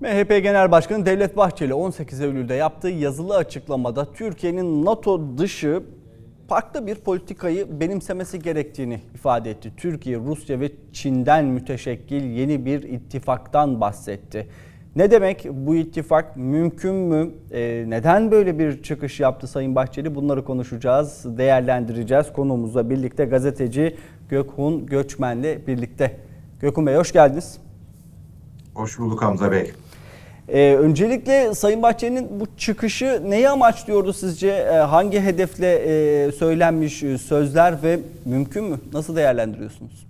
MHP Genel Başkanı Devlet Bahçeli 18 Eylül'de yaptığı yazılı açıklamada Türkiye'nin NATO dışı farklı bir politikayı benimsemesi gerektiğini ifade etti. Türkiye, Rusya ve Çin'den müteşekkil yeni bir ittifaktan bahsetti. Ne demek bu ittifak mümkün mü? Ee, neden böyle bir çıkış yaptı Sayın Bahçeli? Bunları konuşacağız, değerlendireceğiz. Konuğumuzla birlikte gazeteci Gökhun Göçmen'le birlikte. Gökhun Bey hoş geldiniz. Hoş bulduk Hamza Bey. Ee, öncelikle Sayın Bahçeli'nin bu çıkışı neyi amaçlıyordu sizce? Ee, hangi hedefle e, söylenmiş e, sözler ve mümkün mü? Nasıl değerlendiriyorsunuz?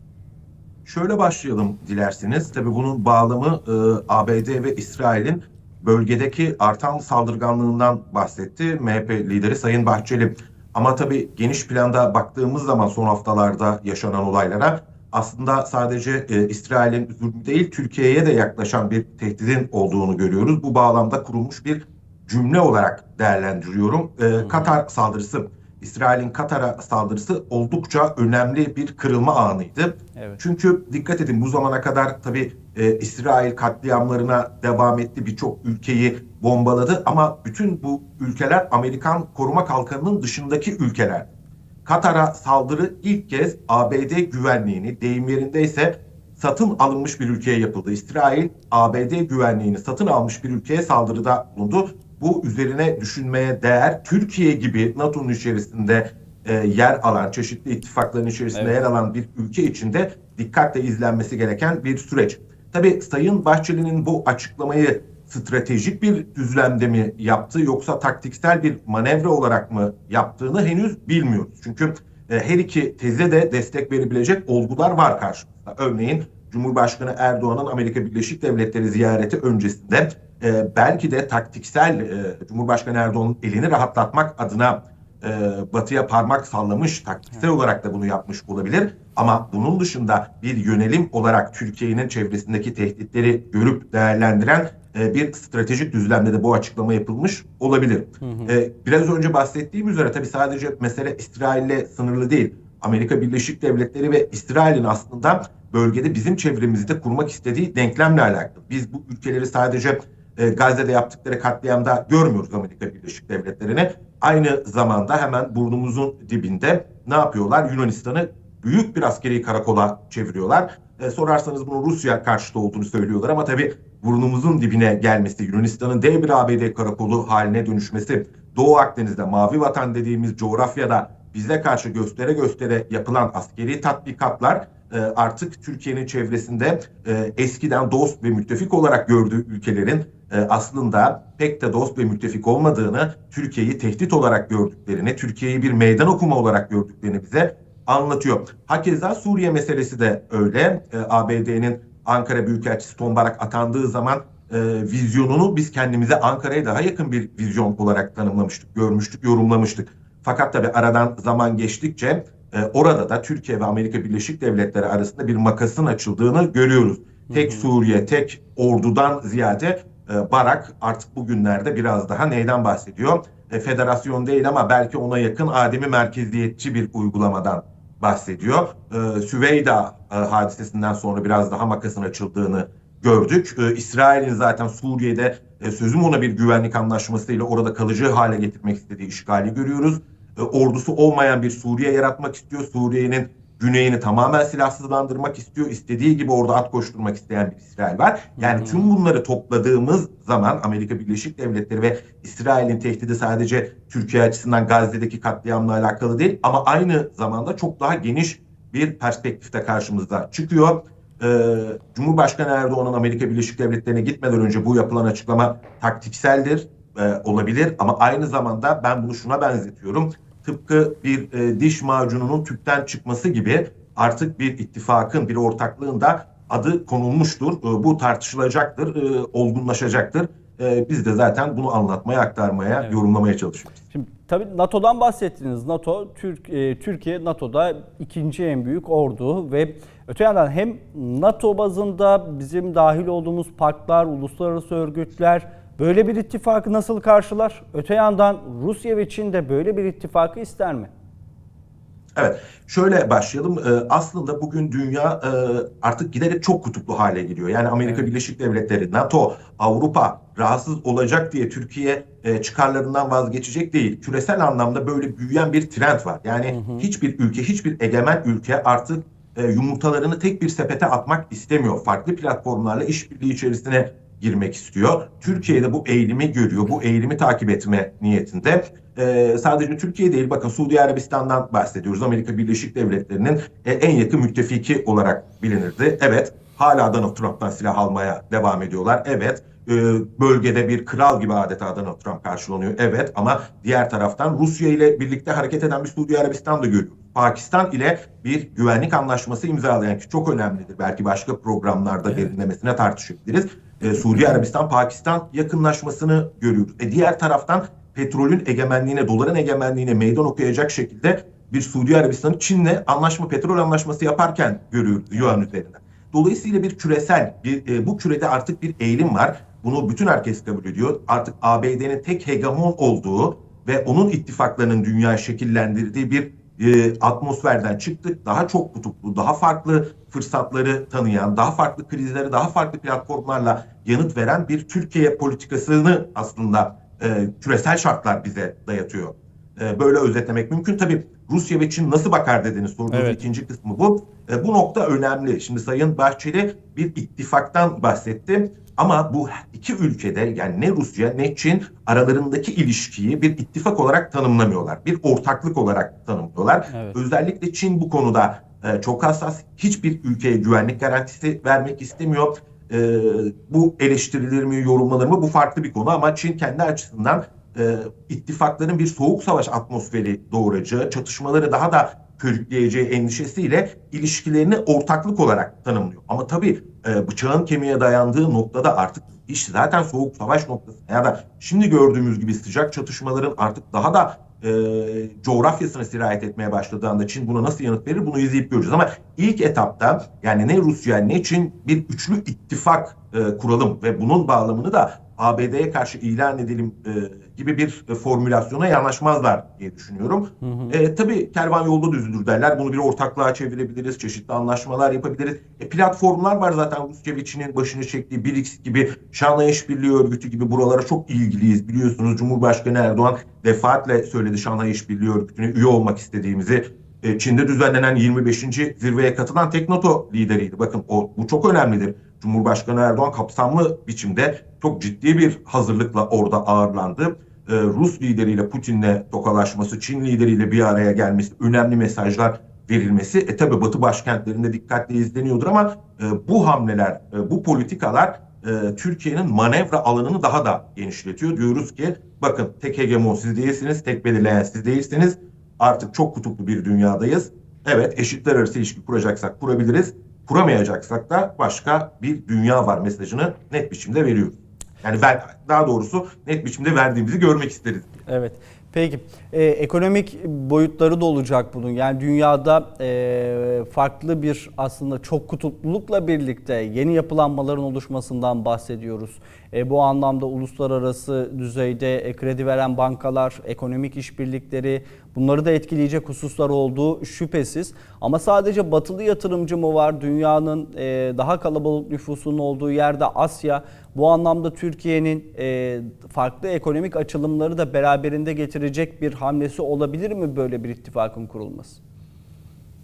Şöyle başlayalım dilerseniz. Tabii bunun bağlamı e, ABD ve İsrail'in bölgedeki artan saldırganlığından bahsetti MHP lideri Sayın Bahçeli. Ama tabii geniş planda baktığımız zaman son haftalarda yaşanan olaylara aslında sadece e, İsrail'in zulmü değil Türkiye'ye de yaklaşan bir tehdidin olduğunu görüyoruz. Bu bağlamda kurulmuş bir cümle olarak değerlendiriyorum. E, Katar saldırısı, İsrail'in Katar'a saldırısı oldukça önemli bir kırılma anıydı. Evet. Çünkü dikkat edin bu zamana kadar tabii e, İsrail katliamlarına devam etti. Birçok ülkeyi bombaladı ama bütün bu ülkeler Amerikan koruma kalkanının dışındaki ülkeler. Katar'a saldırı ilk kez ABD güvenliğini deyim yerindeyse satın alınmış bir ülkeye yapıldı. İsrail ABD güvenliğini satın almış bir ülkeye saldırıda bulundu. Bu üzerine düşünmeye değer Türkiye gibi NATO'nun içerisinde e, yer alan, çeşitli ittifakların içerisinde Evet. yer alan bir ülke içinde dikkatle izlenmesi gereken bir süreç. Tabii Sayın Bahçeli'nin bu açıklamayı stratejik bir düzlemde mi yaptı yoksa taktiksel bir manevra olarak mı yaptığını henüz bilmiyoruz. Çünkü e, her iki teze de destek verebilecek olgular var karşımızda. Örneğin Cumhurbaşkanı Erdoğan'ın Amerika Birleşik Devletleri ziyareti öncesinde e, belki de taktiksel e, Cumhurbaşkanı Erdoğan'ın elini rahatlatmak adına e, batıya parmak sallamış, taktiksel olarak da bunu yapmış olabilir. Ama bunun dışında bir yönelim olarak Türkiye'nin çevresindeki tehditleri görüp değerlendiren e, bir stratejik düzlemde de bu açıklama yapılmış olabilir. E, biraz önce bahsettiğim üzere tabii sadece mesele İsrail'le sınırlı değil. Amerika Birleşik Devletleri ve İsrail'in aslında bölgede bizim çevremizde kurmak istediği denklemle alakalı. Biz bu ülkeleri sadece e, Gazze'de yaptıkları katliamda görmüyoruz Amerika Birleşik Devletleri'ni. Aynı zamanda hemen burnumuzun dibinde ne yapıyorlar? Yunanistan'ı büyük bir askeri karakola çeviriyorlar. E, sorarsanız bunu Rusya karşıtı olduğunu söylüyorlar ama tabii burnumuzun dibine gelmesi, Yunanistan'ın dev bir ABD karakolu haline dönüşmesi, Doğu Akdeniz'de mavi vatan dediğimiz coğrafyada bize karşı göstere göstere yapılan askeri tatbikatlar e, artık Türkiye'nin çevresinde e, eskiden dost ve müttefik olarak gördüğü ülkelerin e, aslında pek de dost ve müttefik olmadığını, Türkiye'yi tehdit olarak gördüklerini, Türkiye'yi bir meydan okuma olarak gördüklerini bize anlatıyor. Hakeza Suriye meselesi de öyle. E, ABD'nin Ankara Büyükelçisi Tom Barak atandığı zaman e, vizyonunu biz kendimize Ankara'ya daha yakın bir vizyon olarak tanımlamıştık, görmüştük, yorumlamıştık. Fakat tabii aradan zaman geçtikçe e, orada da Türkiye ve Amerika Birleşik Devletleri arasında bir makasın açıldığını görüyoruz. Tek Suriye, tek ordudan ziyade e, Barak artık bugünlerde biraz daha neyden bahsediyor? E, federasyon değil ama belki ona yakın ademi merkeziyetçi bir uygulamadan bahsediyor. E, Süveyda e, hadisesinden sonra biraz daha makasın açıldığını gördük. E, İsrail'in zaten Suriye'de e, sözüm ona bir güvenlik anlaşmasıyla orada kalıcı hale getirmek istediği işgali görüyoruz. E, ordusu olmayan bir Suriye yaratmak istiyor. Suriye'nin güneyini tamamen silahsızlandırmak istiyor. İstediği gibi orada at koşturmak isteyen bir İsrail var. Yani tüm bunları topladığımız zaman Amerika Birleşik Devletleri ve İsrail'in tehdidi sadece Türkiye açısından Gazze'deki katliamla alakalı değil ama aynı zamanda çok daha geniş bir perspektifte karşımıza çıkıyor. Ee, Cumhurbaşkanı Erdoğan'ın Amerika Birleşik Devletleri'ne gitmeden önce bu yapılan açıklama taktikseldir, e, olabilir ama aynı zamanda ben bunu şuna benzetiyorum. Tıpkı bir e, diş macununun tüpten çıkması gibi artık bir ittifakın, bir ortaklığın da adı konulmuştur. E, bu tartışılacaktır, e, olgunlaşacaktır. E, biz de zaten bunu anlatmaya, aktarmaya, Evet. yorumlamaya çalışıyoruz. Şimdi tabii NATO'dan bahsettiniz. NATO, Türk, e, Türkiye NATO'da ikinci en büyük ordu ve öte yandan hem NATO bazında bizim dahil olduğumuz parklar, uluslararası örgütler böyle bir ittifakı nasıl karşılar? Öte yandan Rusya ve Çin de böyle bir ittifakı ister mi? Evet, şöyle başlayalım. Ee, aslında bugün dünya e, artık giderek çok kutuplu hale geliyor. Yani Amerika Evet. Birleşik Devletleri, NATO, Avrupa rahatsız olacak diye Türkiye e, çıkarlarından vazgeçecek değil. Küresel anlamda böyle büyüyen bir trend var. Yani hiçbir ülke, hiçbir egemen ülke artık e, yumurtalarını tek bir sepete atmak istemiyor. Farklı platformlarla işbirliği içerisine girmek istiyor. Türkiye'de bu eğilimi görüyor, bu eğilimi takip etme niyetinde. Ee, sadece Türkiye değil, bakın Suudi Arabistan'dan bahsediyoruz. Amerika Birleşik Devletleri'nin e, en yakın müttefiki olarak bilinirdi. Evet, hala Donald Trump'tan silah almaya devam ediyorlar. Evet, e, bölgede bir kral gibi adeta Donald Trump karşılanıyor. Evet, ama diğer taraftan Rusya ile birlikte hareket eden bir Suudi Arabistan da görüyoruz. Pakistan ile bir güvenlik anlaşması imzalayan ki çok önemlidir. Belki başka programlarda derinlemesine tartışabiliriz. Ee, Suudi Arabistan Pakistan yakınlaşmasını görüyoruz. E diğer taraftan petrolün egemenliğine, doların egemenliğine meydan okuyacak şekilde bir Suudi Arabistan'ı Çin'le anlaşma, petrol anlaşması yaparken görüyoruz yuan üzerinden. Dolayısıyla bir küresel, bir, e, bu kürede artık bir eğilim var. Bunu bütün herkes kabul ediyor. Artık ABD'nin tek hegemon olduğu ve onun ittifaklarının dünya şekillendirdiği bir e, atmosferden çıktık. Daha çok kutuplu, daha farklı fırsatları tanıyan, daha farklı krizlere, daha farklı platformlarla yanıt veren bir Türkiye politikasını aslında e, küresel şartlar bize dayatıyor. E, böyle özetlemek mümkün. Tabii Rusya ve Çin nasıl bakar dediğiniz sorunun Evet. ikinci kısmı bu. E, bu nokta önemli. Şimdi Sayın Bahçeli bir ittifaktan bahsetti. Ama bu iki ülkede yani ne Rusya ne Çin aralarındaki ilişkiyi bir ittifak olarak tanımlamıyorlar. Bir ortaklık olarak tanımlıyorlar. Evet. Özellikle Çin bu konuda e, çok hassas. Hiçbir ülkeye güvenlik garantisi vermek istemiyor. E, bu eleştirilir mi, yorumlanır mı bu farklı bir konu ama Çin kendi açısından e, ittifakların bir soğuk savaş atmosferi doğuracağı, çatışmaları daha da körükleyeceği endişesiyle ilişkilerini ortaklık olarak tanımlıyor. Ama tabii e, bıçağın kemiğe dayandığı noktada artık iş zaten soğuk savaş noktasında ya da şimdi gördüğümüz gibi sıcak çatışmaların artık daha da e, coğrafyasına sirayet etmeye başladığında Çin buna nasıl yanıt verir bunu izleyip göreceğiz. Ama ilk etapta yani ne Rusya ne Çin bir üçlü ittifak e, kuralım ve bunun bağlamını da ABD'ye karşı ilan edelim e, gibi bir e, formülasyona yanaşmazlar diye düşünüyorum. E, tabii kervan yolda düzülür derler. Bunu bir ortaklığa çevirebiliriz. Çeşitli anlaşmalar yapabiliriz. E, platformlar var zaten Rusya ve Çin'in başını çektiği BRICS gibi, Şanghay İşbirliği Örgütü gibi buralara çok ilgiliyiz. Biliyorsunuz Cumhurbaşkanı Erdoğan defaatle söyledi Şanghay İşbirliği Örgütü'ne üye olmak istediğimizi. E, Çin'de düzenlenen 25. zirveye katılan Teknoto lideriydi. Bakın o bu çok önemlidir. Cumhurbaşkanı Erdoğan kapsamlı biçimde çok ciddi bir hazırlıkla orada ağırlandı. Ee, Rus lideriyle Putin'le tokalaşması, Çin lideriyle bir araya gelmesi, önemli mesajlar verilmesi. E tabi Batı başkentlerinde dikkatle izleniyordur ama e, bu hamleler, e, bu politikalar e, Türkiye'nin manevra alanını daha da genişletiyor. Diyoruz ki bakın tek hegemon siz değilsiniz, tek belirleyen siz değilsiniz. Artık çok kutuplu bir dünyadayız. Evet eşitler arası ilişki kuracaksak kurabiliriz. Kuramayacaksak da başka bir dünya var mesajını net biçimde veriyoruz. Yani ben daha doğrusu net biçimde verdiğimizi görmek isteriz. Evet. Peki e, ekonomik boyutları da olacak bunun. Yani dünyada e, farklı bir aslında çok kutuplulukla birlikte yeni yapılanmaların oluşmasından bahsediyoruz. E, bu anlamda uluslararası düzeyde e, kredi veren bankalar, ekonomik işbirlikleri bunları da etkileyecek hususlar olduğu şüphesiz. Ama sadece batılı yatırımcı mı var? Dünyanın e, daha kalabalık nüfusunun olduğu yerde Asya. Bu anlamda Türkiye'nin e, farklı ekonomik açılımları da beraberinde getirecek bir hamlesi olabilir mi böyle bir ittifakın kurulması?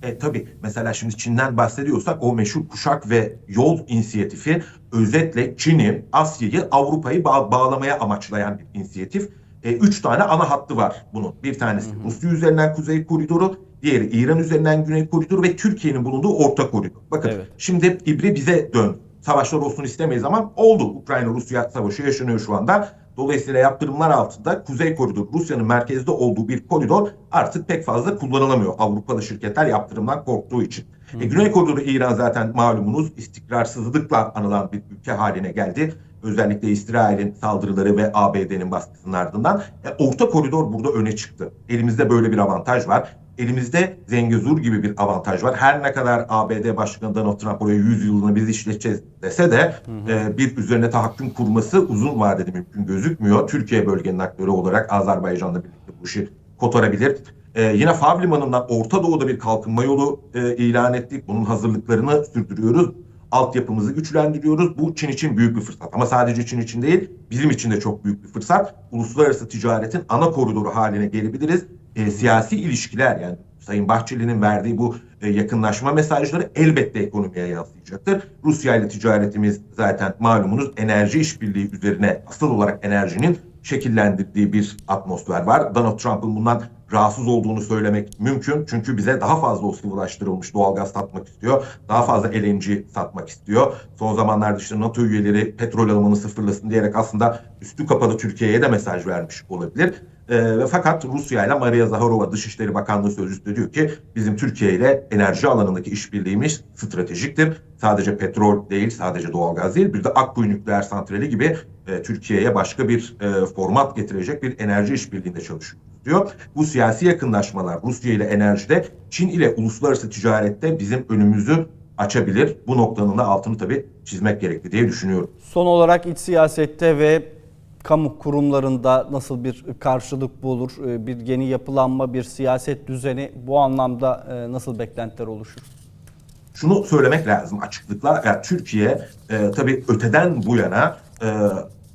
E, tabii mesela şimdi Çin'den bahsediyorsak o meşhur kuşak ve yol inisiyatifi özetle Çin'i, Asya'yı, Avrupa'yı bağ- bağlamaya amaçlayan bir inisiyatif. E, üç tane ana hattı var bunun. Bir tanesi Rusya üzerinden Kuzey Koridoru, diğeri İran üzerinden Güney Koridoru ve Türkiye'nin bulunduğu Orta Koridor. Bakın Evet. şimdi ibre bize dön. Savaşlar olsun istemeyiz ama oldu. Ukrayna-Rusya savaşı yaşanıyor şu anda. Dolayısıyla yaptırımlar altında Kuzey Koridor, Rusya'nın merkezde olduğu bir koridor artık pek fazla kullanılamıyor. Avrupalı şirketler yaptırımdan korktuğu için. E, Güney Koridoru İran zaten malumunuz istikrarsızlıkla anılan bir ülke haline geldi. Özellikle İsrail'in saldırıları ve ABD'nin baskısının ardından. E, Orta Koridor burada öne çıktı. Elimizde böyle bir avantaj var. Elimizde Zengezur gibi bir avantaj var. Her ne kadar ABD Başkanı Donald Trump oraya 100 yıllığını biz işleteceğiz dese de e, bir üzerine tahakküm kurması uzun vadede mümkün gözükmüyor. Türkiye bölgenin aktörü olarak Azerbaycan'la birlikte bu işi kotarabilir. Ee, yine Fav Limanı'ndan Orta Doğu'da bir kalkınma yolu e, ilan ettik. Bunun hazırlıklarını sürdürüyoruz. Altyapımızı güçlendiriyoruz. Bu Çin için büyük bir fırsat. Ama sadece Çin için değil, bizim için de çok büyük bir fırsat. Uluslararası ticaretin ana koridoru haline gelebiliriz. E, siyasi ilişkiler yani Sayın Bahçeli'nin verdiği bu e, yakınlaşma mesajları elbette ekonomiye yansıyacaktır. Rusya ile ticaretimiz zaten malumunuz enerji işbirliği üzerine asıl olarak enerjinin şekillendirdiği bir atmosfer var. Donald Trump'ın bundan rahatsız olduğunu söylemek mümkün. Çünkü bize daha fazla o sıvılaştırılmış doğalgaz satmak istiyor. Daha fazla LNG satmak istiyor. Son zamanlarda işte NATO üyeleri petrol alımını sıfırlasın diyerek aslında üstü kapalı Türkiye'ye de mesaj vermiş olabilir. Ve fakat Rusya ile Maria Zaharova Dışişleri Bakanlığı Sözcüsü diyor ki bizim Türkiye ile enerji alanındaki işbirliğimiz stratejiktir. Sadece petrol değil, sadece doğalgaz değil, bir de Akkuyu Nükleer Santrali gibi e, Türkiye'ye başka bir e, format getirecek bir enerji işbirliğinde çalışıyoruz diyor. Bu siyasi yakınlaşmalar Rusya ile enerjide, Çin ile uluslararası ticarette bizim önümüzü açabilir. Bu noktanın da altını tabii çizmek gerekli diye düşünüyorum. Son olarak iç siyasette ve kamu kurumlarında nasıl bir karşılık bulur? Ee, Bir yeni yapılanma, bir siyaset düzeni bu anlamda e, nasıl beklentiler oluşur? şunu söylemek lazım açıklıkla. Yani Türkiye e, tabii öteden bu yana e,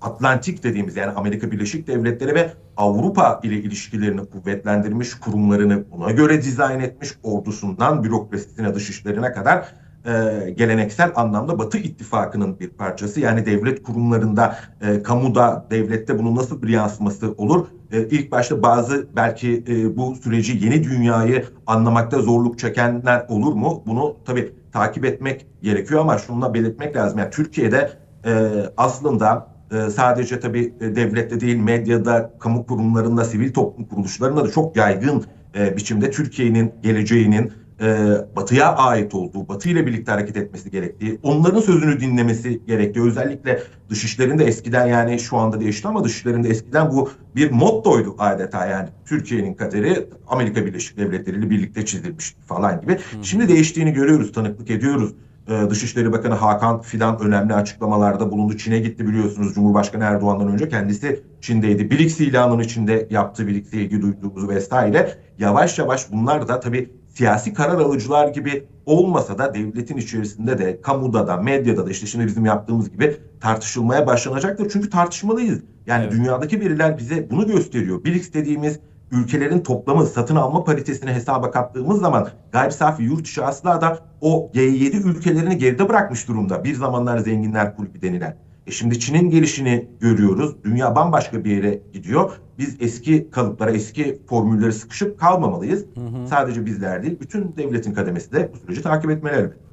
Atlantik dediğimiz yani Amerika Birleşik Devletleri ve Avrupa ile ilişkilerini kuvvetlendirmiş, kurumlarını buna göre dizayn etmiş, ordusundan bürokrasisine, dışişlerine kadar e, geleneksel anlamda Batı ittifakının bir parçası. Yani devlet kurumlarında, e, kamuda, devlette bunun nasıl bir yansıması olur? E, ilk başta bazı belki e, bu süreci yeni dünyayı anlamakta zorluk çekenler olur mu? Bunu tabii takip etmek gerekiyor ama şununla belirtmek lazım. Yani Türkiye'de e, aslında e, sadece tabii e, devlette değil medyada, kamu kurumlarında, sivil toplum kuruluşlarında da çok yaygın e, biçimde Türkiye'nin geleceğinin e, batıya ait olduğu, batı ile birlikte hareket etmesi gerektiği, onların sözünü dinlemesi gerektiği, özellikle dışişlerin de eskiden yani şu anda değişti ama dışişlerin de eskiden bu bir mottoydu adeta yani Türkiye'nin kaderi Amerika Birleşik Devletleri ile birlikte çizilmiş falan gibi. Şimdi değiştiğini görüyoruz, tanıklık ediyoruz. Ee, Dışişleri Bakanı Hakan Fidan önemli açıklamalarda bulundu. Çin'e gitti biliyorsunuz Cumhurbaşkanı Erdoğan'dan önce kendisi Çin'deydi. BRICS ilanının içinde yaptığı BRICS'e ilgi duyduğumuz vesaire. Yavaş yavaş bunlar da tabii siyasi karar alıcılar gibi olmasa da devletin içerisinde de kamuda da medyada da işte şimdi bizim yaptığımız gibi tartışılmaya başlanacaktır. Çünkü tartışmalıyız. Yani Evet. dünyadaki veriler bize bunu gösteriyor. BRICS dediğimiz ülkelerin toplamı satın alma paritesini hesaba kattığımız zaman gayri safi yurt içi hasıla da o G7 ülkelerini geride bırakmış durumda. Bir zamanlar zenginler kulübü denilen. E şimdi Çin'in gelişini görüyoruz. Dünya bambaşka bir yere gidiyor. Biz eski kalıplara, eski formülleri sıkışıp kalmamalıyız. Sadece bizler değil, bütün devletin kademesi de bu süreci takip etmeli elbette.